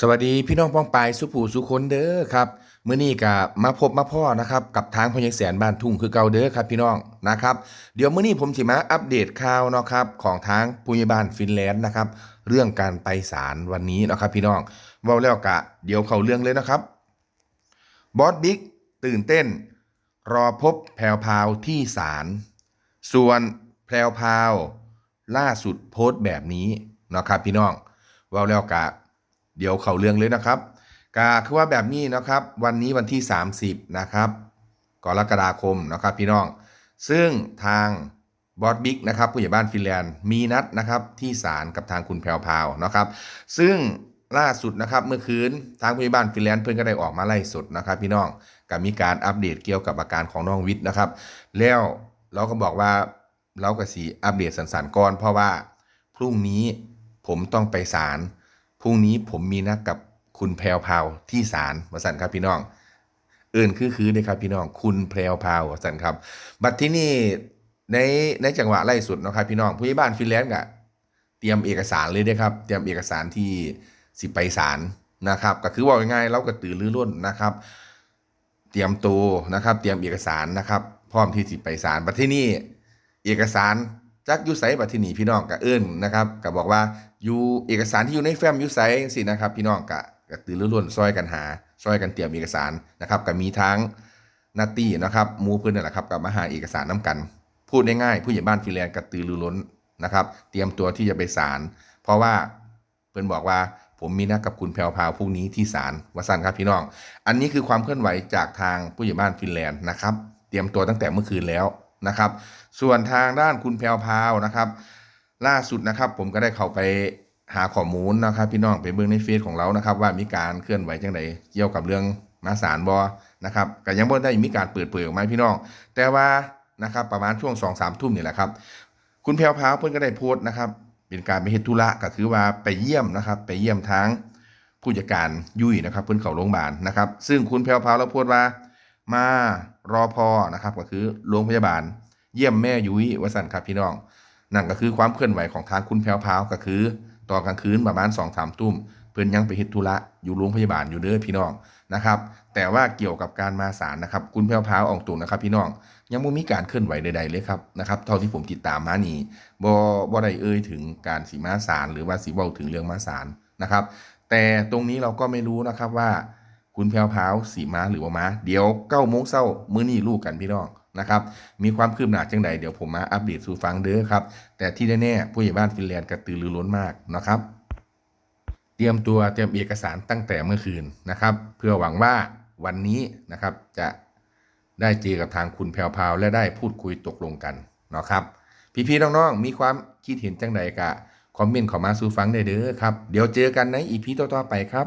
สวัสดีพี่น้องป้องปายสุผูสุคนเด้อครับมื้อนี้ก็มาพบมาพ่อนะครับกับทางพญแสนบ้านทุ่งคือเก่าเด้อครับพี่น้องนะครับเดี๋ยวมื้อนี้ผมสิมาอัปเดตข่าวเนาะครับของทางผู้ใหญ่บ้านฟินแลนด์นะครับเรื่องการไปศาลวันนี้นะครับพี่น้องเว้าแล้วกะเดี๋ยวเข้าเรื่องเลยนะครับบอสบิ๊กตื่นเต้น รอพบแพรวพาวที่ศาลส่วนแพรวพาวล่าสุดโพสต์แบบนี้เนาะครับพี่น้องเว้าแล้วกะ เดี๋ยวเขาเรื่องเลยนะครับก็คือว่าแบบนี้นะครับ วันนี้วันที่ 30 นะครับกรกฎาคมนะครับพี่น้อง ซึ่งทางบอสบิ๊กนะครับผู้ใหญ่บ้านฟินแลนด์มีนัดนะครับที่ศาลกับทางคุณแพรวพาวนะครับ ซึ่งล่าสุดนะครับเมื่อคืนทางผู้ใหญ่บ้านฟินแลนด์เพิ่นก็ได้ออกมาไล่สดนะครับ พี่น้องก็มีการอัปเดตเกี่ยวกับอาการของน้องวิทย์นะครับ แล้วเราก็บอกว่าเราก็สีอัปเดตสันๆก่อนเพราะว่าพรุ่งนี้ผมต้องไปศาล พรุ่งนี้ผมมีนัดกับคุณแพรวพาวที่ศาลวสันครับพี่น้อง เอื่นคือคือเลยครับพี่น้อง คุณแพรวพาวสั่นครับ บัดที่นี่ในในจังหวะไล่สุดนะครับพี่น้องผู้ใหญ่บ้านฟินแลนด์ก็เตรียมเอกสารเลยเด้อครับ เตรียมเอกสารที่สิไปศาลนะครับ ก็คือว่าง่ายๆเราก็ตื่นรื้อรุ่นนะครับ เตรียมตัวนะครับ เตรียมเอกสารนะครับ พร้อมที่สิไปศาลบัดที่นี่เอกสาร จักยูไซบัดที่นี่พี่น้องก็เอิ้นนะครับก็บอกว่าอยู่เอกสารที่อยู่ในแฟ้มยูไซสินะครับ พี่น้องก็ก็ตื่นรื้อรุ่นซอยกันหาซอยกันเตรียมเอกสารนะครับก็มีทั้งนาตี้นะครับมูเพื่อนนั่นแหละครับกับมาหาเอกสารน้กัน พูดง่ายๆผู้ใหญ่บ้านฟินแลนด์กระตือรือร้นนะครับ เตรียมตัวที่จะไปศาลเพราะว่าเพื่อนบอกว่าผมมีนัดกับคุณแพรวพาวพรุ่งนี้ที่ศาลวสันครับพี่น้อง อันนี้คือความเคลื่อนไหวจากทางผู้ใหญ่บ้านฟินแลนด์นะครับ เตรียมตัวตั้งแต่เมื่อคืนแล้ว นะครับ ส่วนทางด้านคุณแพวพาวนะครับ ล่าสุดนะครับผมก็ได้เข้าไปหาข้อมูลนะครับ พี่น้องไปเบิ่งในเฟซของเรานะครับ ว่ามีการเคลื่อนไหวจังไดเกี่ยวกับเรื่องมาศาลบอนะครับก็ยังบ่ได้มีการเปิดเผยออกมาพี่น้อง แต่ว่านะครับประมาณช่วงสองสามทุ่มนี่แหละครับ คุณแพวพาวเพิ่นก็ได้โพสต์นะครับ เป็นการไปเฮ็ดธุระก็คือว่าไปเยี่ยมนะครับ ไปเยี่ยมทางผู้จัดการยุ่ยนะครับ เพิ่นเข้าโรงพยาบาลนะครับ ซึ่งคุณแพวพราวแล้วโพสต์ว่า มารอพอนะครับก็คือโรงพยาบาล เยี่ยมแม่ยุ้ยวสันครับพี่น้องนั่นก็คือความเคลื่อนไหวของทางคุณแพรวพาวก็คือตอนกลางคืนประมาณสองสามทุ่มเพิ่นยังไปเฮ็ดธุระอยู่โรงพยาบาลอยู่เด้อพี่น้องนะครับ แต่ว่าเกี่ยวกับการมาศาลนะครับ คุณแพรวพาวอองตุงนะครับ พี่น้องยังไม่มีการเคลื่อนไหวใดๆเลยครับนะครับเท่าที่ผมติดตามมานี่บ่บ่ได้เอ่ยถึงการสีมาศาลหรือว่าสีเว้าถึงเรื่องมาศาลนะครับ แต่ตรงนี้เราก็ไม่รู้นะครับว่า คุณแพรวพาวสีมาหรือว่ามาเดี๋ยวเก้าโมงเช้ามื้อนี้ลูกกันพี่น้องนะครับ มีความคืบหน้าจังใดเดี๋ยวผมมาอัปเดตสู่ฟังเด้อครับ แต่ที่แน่ๆผู้ใหญ่บ้านฟินแลนด์กระตือรือร้นมากนะครับ เตรียมตัวเตรียมเอกสารตั้งแต่เมื่อคืนนะครับ เพื่อหวังว่าวันนี้นะครับจะได้เจอกับทางคุณแพรวพาวและได้พูดคุยตกลงกันนะครับพี่ๆน้องๆมีความคิดเห็นจังใดกะคอมเมนต์เข้ามาสู่ฟังได้เด้อครับ เดี๋ยวเจอกันในอีพีต่อๆไปครับ